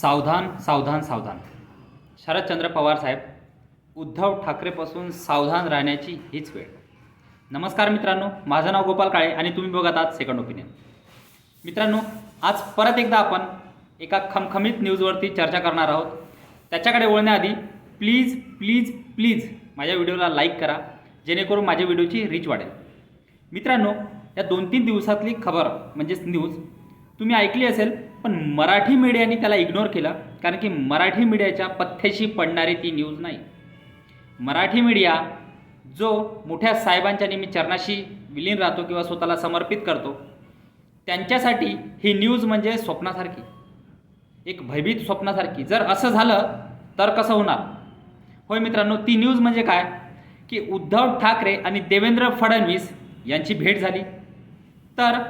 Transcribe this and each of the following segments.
सावधान सावधान सावधान. शरदचंद्र पवार साहेब उद्धव ठाकरेपासून सावधान राहण्याची हीच वेळ. नमस्कार मित्रांनो माझं नाव गोपाल काळे आणि तुम्ही बघत आहात सेकंड ओपिनियन मित्रांनो आज परत एकदा आपण एका खमखमीत न्यूजवरती चर्चा करणार आहोत. त्याच्याकडे वळण्याआधी प्लीज प्लीज प्लीज माझ्या व्हिडिओला लाईक करा जेणेकरून माझ्या व्हिडिओची रीच वाढेल. मित्रांनो या दोन तीन दिवसातली खबर म्हणजेच न्यूज तुम्ही ऐकली असेल पण मराठी मीडियाने त्याला इग्नोर केलं कारण की मराठी मीडियाच्या पथ्याशी पडणारी ती न्यूज नाही. मराठी मीडिया जो मोठ्या साहेबांच्या नेहमी चरणाशी विलीन राहतो किंवा स्वतःला समर्पित करतो त्यांच्यासाठी ही न्यूज म्हणजे स्वप्नासारखी. एक भयभीत स्वप्नासारखी. जर असं झालं तर कसं होणार? होय मित्रांनो ती न्यूज म्हणजे काय? की उद्धव ठाकरे आणि देवेंद्र फडणवीस यांची भेट झाली. तर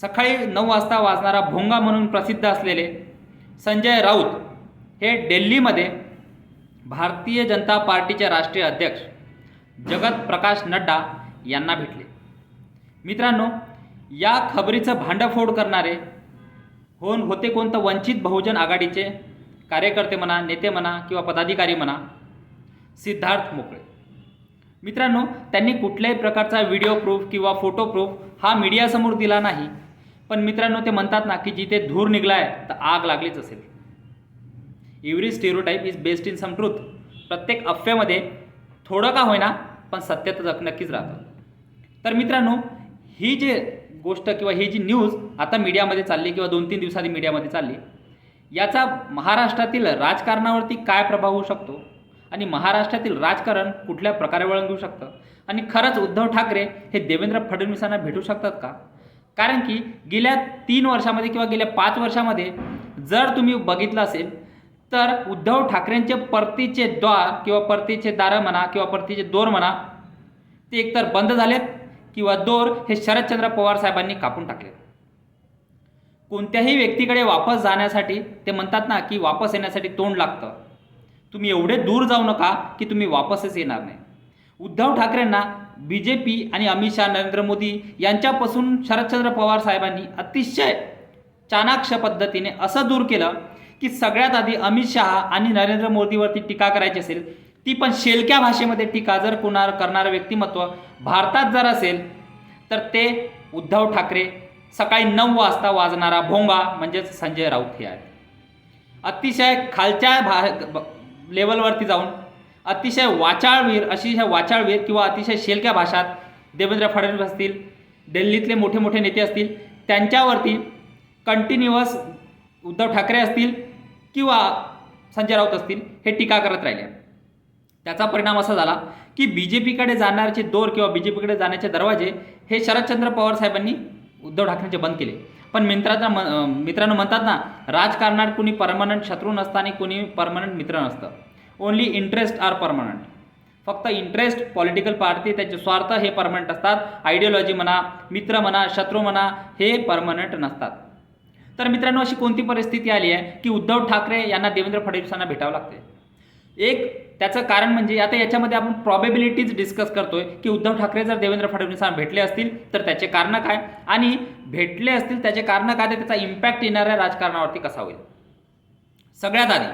सकाळी नऊ वाजता वाजणारा भोंगा म्हणून प्रसिद्ध असलेले संजय राऊत हे दिल्लीमध्ये भारतीय जनता पार्टीचे राष्ट्रीय अध्यक्ष जगत प्रकाश नड्डा यांना भेटले. मित्रांनो या खबरीचं भांडफोड करणारे होऊन होते कोणतं वंचित बहुजन आघाडीचे कार्यकर्ते म्हणा नेते म्हणा किंवा पदाधिकारी म्हणा सिद्धार्थ मोकळे. मित्रांनो त्यांनी कुठल्याही प्रकारचा व्हिडिओ प्रूफ किंवा फोटो प्रूफ हा मीडियासमोर दिला नाही. पण मित्रांनो ते म्हणतात ना की जिथे धूर निघलाय तर आग लागलीच असेल. Every stereotype is based in some truth प्रत्येक अफवेमध्ये थोडं का होईना पण सत्य तर नक्कीच राहतं. तर मित्रांनो ही जे गोष्ट किंवा ही जी न्यूज आता मीडियामध्ये चालली किंवा दोन तीन दिवसांनी मीडियामध्ये चालली याचा महाराष्ट्रातील राजकारणावरती काय प्रभाव होऊ शकतो? आणि महाराष्ट्रातील राजकारण कुठल्या प्रकारे वळण घेऊ शकतं? आणि खरंच उद्धव ठाकरे हे देवेंद्र फडणवीसांना भेटू शकतात का? कारण की गेल्या तीन वर्षामध्ये किंवा गेल्या पाच वर्षामध्ये जर तुम्ही बघितलं असेल तर उद्धव ठाकरेंचे परतीचे द्वार किंवा परतीचे दारं म्हणा किंवा परतीचे दोर म्हणा ते एकतर बंद झालेत किंवा दोर हे शरदचंद्र पवार साहेबांनी कापून टाकले कोणत्याही व्यक्तीकडे वापस जाण्यासाठी ते म्हणतात ना की वापस येण्यासाठी तोंड लागतं. तुम्ही एवढे दूर जाऊ नका की तुम्ही वापसच येणार नाही. उद्धव ठाकरेंना बी जे पी आणि अमित शहा नरेंद्र मोदी यांच्यापासून शरदचंद्र पवार साहेबांनी अतिशय चाणाक्ष पद्धतीने असं दूर केलं की सगळ्यात आधी अमित शहा आणि नरेंद्र मोदीवरती टीका करायची असेल ती पण शेलक्या भाषेमध्ये टीका जर कुणा करणारं व्यक्तिमत्व भारतात जर असेल तर ते उद्धव ठाकरे सकाळी नऊ वाजता वाजणारा भोंगा म्हणजेच संजय राऊत हे आहेत. अतिशय खालच्या भा लेवलवरती जाऊन अतिशय वाचाळवीर अशी ह्या वाचाळवीर किंवा अतिशय शेलक्या भाषात देवेंद्र फडणवीस असतील दिल्लीतले मोठे मोठे नेते असतील त्यांच्यावरती कंटिन्युअस उद्धव ठाकरे असतील किंवा संजय राऊत असतील हे टीका करत राहिले. त्याचा परिणाम असा झाला की बी जे पीकडे जाणारचे दोर किंवा बी जे पीकडे जाण्याचे दरवाजे हे शरदचंद्र पवार साहेबांनी उद्धव ठाकरेंचे बंद केले. पण मित्रांना म- मित्रांनो म्हणतात ना राजकारणात कुणी परमनंट शत्रू नसतं आणि कुणी परमनंट मित्र नसतं. Only interest are permanent. फक्त इंटरेस्ट पॉलिटिकल पार्टी त्याचे स्वार्थ हे परमनंट असतात. आयडिओलॉजी म्हणा मित्र म्हणा शत्रू म्हणा हे परमनंट नसतात. तर मित्रांनो अशी कोणती परिस्थिती आली आहे की उद्धव ठाकरे यांना देवेंद्र फडणवीसांना भेटावं लागते एक त्याचं कारण म्हणजे आता याच्यामध्ये आपण प्रॉबेबिलिटीज डिस्कस करतोय की उद्धव ठाकरे जर देवेंद्र फडणवीसांना भेटले असतील तर त्याचे कारणं काय? आणि भेटले असतील त्याचे कारणं काय? तर त्याचा इम्पॅक्ट येणाऱ्या राजकारणावरती कसा होईल? सगळ्यात आधी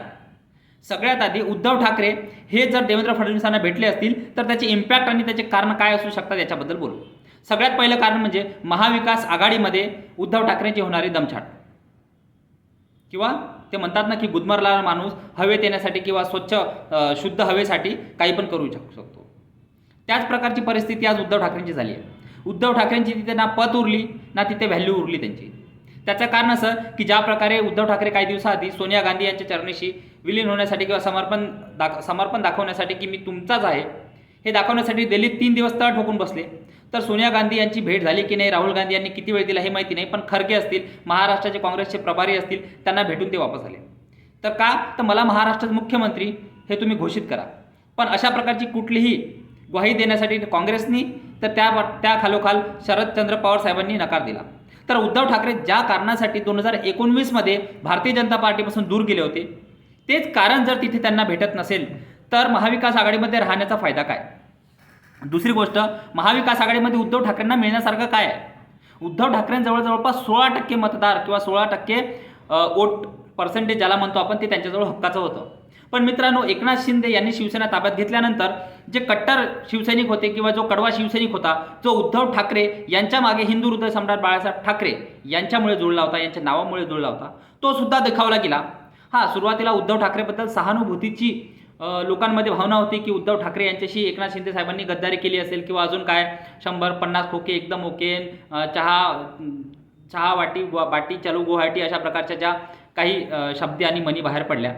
सगळ्यात आधी उद्धव ठाकरे हे जर देवेंद्र फडणवीसांना भेटले असतील तर त्याचे इम्पॅक्ट आणि त्याचे कारण काय असू शकतात याच्याबद्दल बोलू. सगळ्यात पहिलं कारण म्हणजे महाविकास आघाडीमध्ये उद्धव ठाकरेंची होणारी दमछाट किंवा ते म्हणतात ना की गुदमरला माणूस हवेत येण्यासाठी किंवा स्वच्छ शुद्ध हवेसाठी काही पण करू शकतो. त्याच प्रकारची परिस्थिती आज उद्धव ठाकरेंची झाली आहे. उद्धव ठाकरेंची तिथे ना पत उरली ना तिथे व्हॅल्यू उरली त्यांची. त्याचं कारण असं की ज्या प्रकारे उद्धव ठाकरे काही दिवसाआधी सोनिया गांधी यांच्या चरणीशी विलीन होण्यासाठी किंवा समर्पण दाख समर्पण दाखवण्यासाठी की मी तुमचाच आहे हे दाखवण्यासाठी दिल्लीत तीन दिवस तळ ठोकून बसले. तर सोनिया गांधी यांची भेट झाली की नाही राहुल गांधी यांनी किती वेळ दिला हे माहिती नाही पण खरगे असतील महाराष्ट्राचे काँग्रेसचे प्रभारी असतील त्यांना भेटून ते वापस आले. तर का? तर मला महाराष्ट्राचे मुख्यमंत्री हे तुम्ही घोषित करा. पण अशा प्रकारची कुठलीही ग्वाही देण्यासाठी काँग्रेसनी तर त्या त्या खालोखाल शरदचंद्र पवार साहेबांनी नकार दिला. तर उद्धव ठाकरे ज्या कारणासाठी दोन हजार एकोणवीसमध्ये भारतीय जनता पार्टीपासून दूर गेले होते तेच कारण जर तिथे त्यांना भेटत नसेल तर महाविकास आघाडीमध्ये राहण्याचा फायदा काय? दुसरी गोष्ट महाविकास आघाडीमध्ये उद्धव ठाकरेंना मिळण्यासारखं काय आहे? उद्धव ठाकरेंजवळ जवळपास सोळा टक्के मतदार किंवा सोळा टक्के वोट पर्सेंटेज ज्याला म्हणतो आपण ते त्यांच्याजवळ हक्काचं होतं. पण मित्रांनो एकनाथ शिंदे यांनी शिवसेना ताब्यात घेतल्यानंतर जे कट्टर शिवसैनिक होते किंवा जो कडवा शिवसैनिक होता जो उद्धव ठाकरे यांच्या मागे हिंदू हृदय सम्राट बाळासाहेब ठाकरे यांच्यामुळे जुळला होता यांच्या नावामुळे जुळला होता तो सुद्धा देखावला गेला. हा सुरुवातीला उद्धव ठाकरेबद्दल सहानुभूतीची लोकांमध्ये भावना होती की उद्धव ठाकरे यांच्याशी एकनाथ शिंदे साहेबांनी गद्दारी केली असेल किंवा अजून काय शंभर पन्नास खोके एकदम ओके चहा चहा वाटी बाटी चालू गुवाहाटी अशा प्रकारच्या ज्या काही शब्दी आणि मनी बाहेर पडल्या.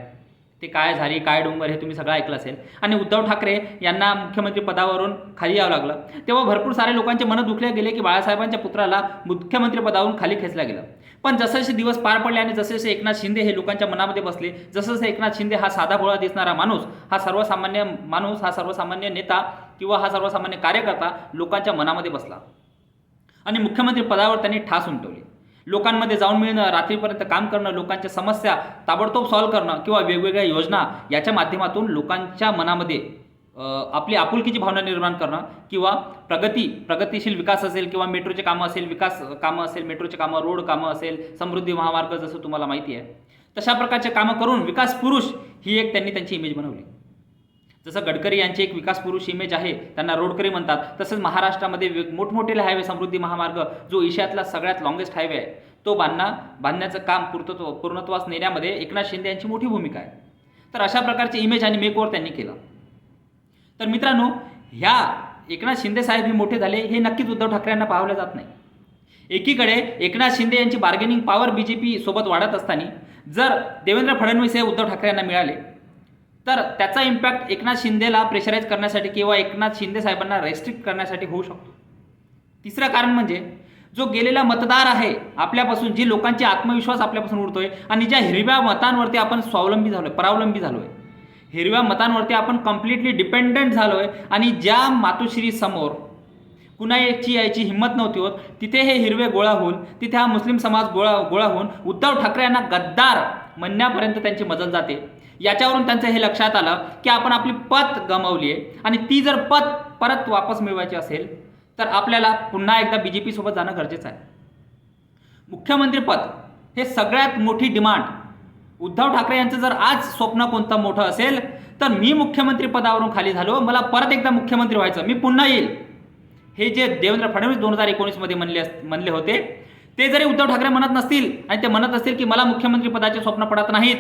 ते काय झाली काय डोंगर हे तुम्ही सगळं ऐकलं असेल. आणि उद्धव ठाकरे यांना मुख्यमंत्री पदावरून खाली यावं लागलं. तेव्हा भरपूर सारे लोकांचे मनं दुखले गेले की बाळासाहेबांच्या पुत्राला मुख्यमंत्री पदावरून खाली खेचलं गेलं. पण जसे दिवस पार पडले आणि जसे जसे एकनाथ शिंदे हे लोकांच्या मनामध्ये बसले जसं जसं एकनाथ शिंदे हा साधा भोळा दिसणारा माणूस हा सर्वसामान्य माणूस हा सर्वसामान्य नेता किंवा हा सर्वसामान्य कार्यकर्ता लोकांच्या मनामध्ये बसला. आणि मुख्यमंत्री पदावर त्यांनी ठास उमटवली. लोकांमध्ये जाऊन मिळणं रात्रीपर्यंत काम करणं लोकांच्या समस्या ताबडतोब सॉल्व्ह करणं किंवा वेगवेगळ्या योजना याच्या माध्यमातून लोकांच्या मनामध्ये आपली आपुलकीची भावना निर्माण करणं किंवा प्रगती प्रगतीशील विकास असेल किंवा मेट्रोचे कामं असेल विकास कामं असेल मेट्रोचे कामं रोड कामं असेल समृद्धी महामार्ग जसं तुम्हाला माहिती आहे तशा प्रकारचे कामं करून विकास पुरुष ही एक त्यांनी त्यांची इमेज बनवली. जसं गडकरी यांची एक विकास पुरुष इमेज आहे त्यांना रोडकरी म्हणतात तसंच महाराष्ट्रामध्ये मोठमोठे हायवे समृद्धी महामार्ग जो एशियातला सगळ्यात लॉंगेस्ट हायवे आहे तो बांधणं बांधण्याचं काम पूर्तत्व पूर्णत्वास नेण्यामध्ये एकनाथ शिंदे यांची मोठी भूमिका आहे. तर अशा प्रकारची इमेज आणि मेकओवर त्यांनी केलं. तर मित्रांनो ह्या एकनाथ शिंदे साहेब हे मोठे झाले. हे नक्कीच उद्धव ठाकरेंना पावलं जात नाही. एकीकडे एकनाथ शिंदे यांची bargaining power B J P सोबत वाढत असताना जर देवेंद्र फडणवीस हे उद्धव ठाकरेंना मिळाले तर त्याचा इम्पॅक्ट एकनाथ शिंदेला प्रेशराईज करण्यासाठी किंवा एकनाथ शिंदे साहेबांना रेस्ट्रिक्ट करण्यासाठी होऊ शकतो. तिसरं कारण म्हणजे जो गेलेला मतदार आहे आपल्यापासून जी लोकांची आत्मविश्वास आपल्यापासून उडतोय आणि ज्या हिरव्या मतांवरती आपण स्वावलंबी झालोय परावलंबी झालोय हिरव्या मतांवरती आपण कम्प्लिटली डिपेंडंट झालो आहे आणि ज्या मातोश्री समोर कुणा याची यायची हिंमत नव्हती होत तिथे हे हिरवे गोळा होऊन तिथे हा मुस्लिम समाज गोळा गोळा होऊन उद्धव ठाकरे यांना गद्दार म्हणण्यापर्यंत त्यांची मजल जाते. याच्यावरून त्यांचं हे लक्षात आलं की आपण आपली पत गमावली आहे आणि ती जर पत परत वापस मिळवायची असेल तर आपल्याला पुन्हा एकदा बी जे पीसोबत जाणं गरजेचं आहे. मुख्यमंत्रीपद हे सगळ्यात मोठी डिमांड उद्धव ठाकरे यांचं जर आज स्वप्न कोणतं मोठं असेल तर मी मुख्यमंत्री पदावरून खाली झालो मला परत एकदा मुख्यमंत्री व्हायचं. मी पुन्हा येईल. हे जे देवेंद्र फडणवीस दोन हजार एकोणीसमध्ये म्हणले अस- म्हणले होते ते जरी उद्धव ठाकरे म्हणत नसतील आणि ते म्हणत असतील की मला मुख्यमंत्री पदाचे स्वप्न पडत नाहीत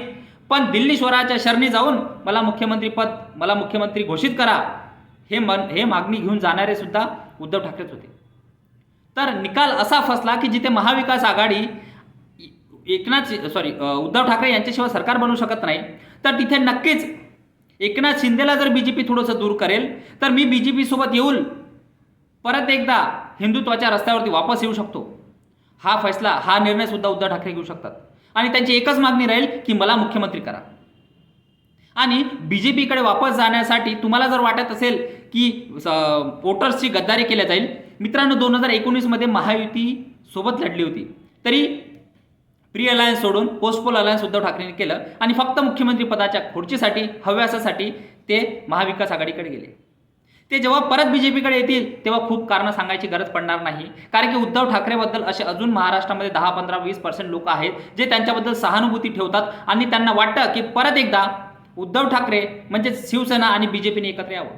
पण दिल्ली स्वराच्या शरणी जाऊन मला मुख्यमंत्री पद मला मुख्यमंत्री घोषित करा हे मन हे मागणी घेऊन जाणारे सुद्धा उद्धव ठाकरेच होते. तर निकाल असा फसला की जिथे महाविकास आघाडी एकनाथ सॉरी उद्धव ठाकरे यांच्याशिवाय सरकार बनवू शकत नाही. तर तिथे नक्कीच एकनाथ शिंदेला जर बी जे पी थोडंसं दूर करेल तर मी बी जे पीसोबत येऊन परत एकदा हिंदुत्वाच्या रस्त्यावरती वापस येऊ शकतो. हा फैसला हा निर्णय सुद्धा उद्धव ठाकरे घेऊ शकतात. आणि त्यांची एकच मागणी राहील की मला मुख्यमंत्री करा. आणि बी जे पीकडे वापस जाण्यासाठी तुम्हाला जर वाटत असेल की वोटर्सची गद्दारी केल्या जाईल मित्रांनो दोन हजार एकोणीसमध्ये महायुती सोबत लढली होती. तरी प्री अलायन्स सोडून पोस्टपोल अलायन्स उद्धव ठाकरेंनी केलं आणि फक्त मुख्यमंत्री पदाच्या खुर्चीसाठी हव्यासासाठी ते महाविकास आघाडीकडे गेले. ते जेव्हा परत बीजेपीकडे येतील तेव्हा खूप कारणं सांगायची गरज पडणार नाही. कारण की उद्धव ठाकरेबद्दल असे अजून महाराष्ट्रामध्ये दहा पंधरा वीस पर्सेंट लोक आहेत जे त्यांच्याबद्दल सहानुभूती ठेवतात आणि त्यांना वाटतं की परत एकदा उद्धव ठाकरे म्हणजे शिवसेना आणि बीजेपीने एकत्र यावं.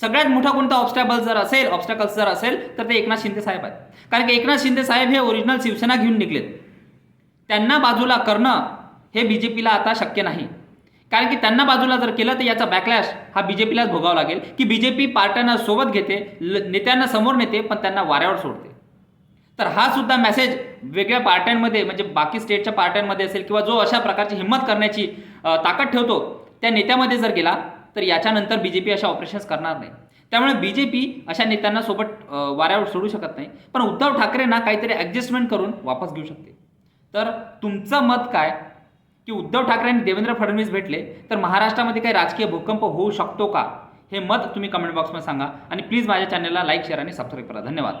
सगळ्यात मोठा कोणता ऑब्स्टॅबल जर असेल ऑब्स्टॅकल्स जर असेल तर ते एकनाथ शिंदे साहेब आहेत. कारण की एकनाथ शिंदे साहेब हे ओरिजिनल शिवसेना घेऊन निघलेत. त्यांना बाजूला करणं हे बी जे पीला आता शक्य नाही. कारण की त्यांना बाजूला जर केलं तर याचा बॅकलॅश हा बी जे पीलाच भोगावा लागेल. की बी जे पी पार्ट्यांना सोबत घेते ल- नेत्यांना समोर नेते पण त्यांना वाऱ्यावर सोडते. तर हा सुद्धा मेसेज वेगळ्या पार्ट्यांमध्ये म्हणजे बाकी स्टेटच्या पार्ट्यांमध्ये असेल किंवा जो अशा प्रकारची हिंमत करण्याची ताकद ठेवतो त्या नेत्यामध्ये जर गेला तर याच्यानंतर बी जे पी अशा ऑपरेशन्स करणार नाही. त्यामुळे बी जे पी अशा नेत्यांना सोबत वाऱ्यावर सोडू शकत नाही. पण उद्धव ठाकरेंना काहीतरी ॲडजस्टमेंट करून वापस घेऊ शकते. तर तुमचं मत काय? की उद्धव ठाकरे आणि देवेंद्र फडणवीस भेटले तर महाराष्ट्रामध्ये काही राजकीय भूकंप होऊ शकतो का? हे मत तुम्ही कमेंट बॉक्समध्ये सांगा. आणि प्लीज माझ्या चॅनलला लाईक शेअर आणि सबस्क्राईब करा. धन्यवाद.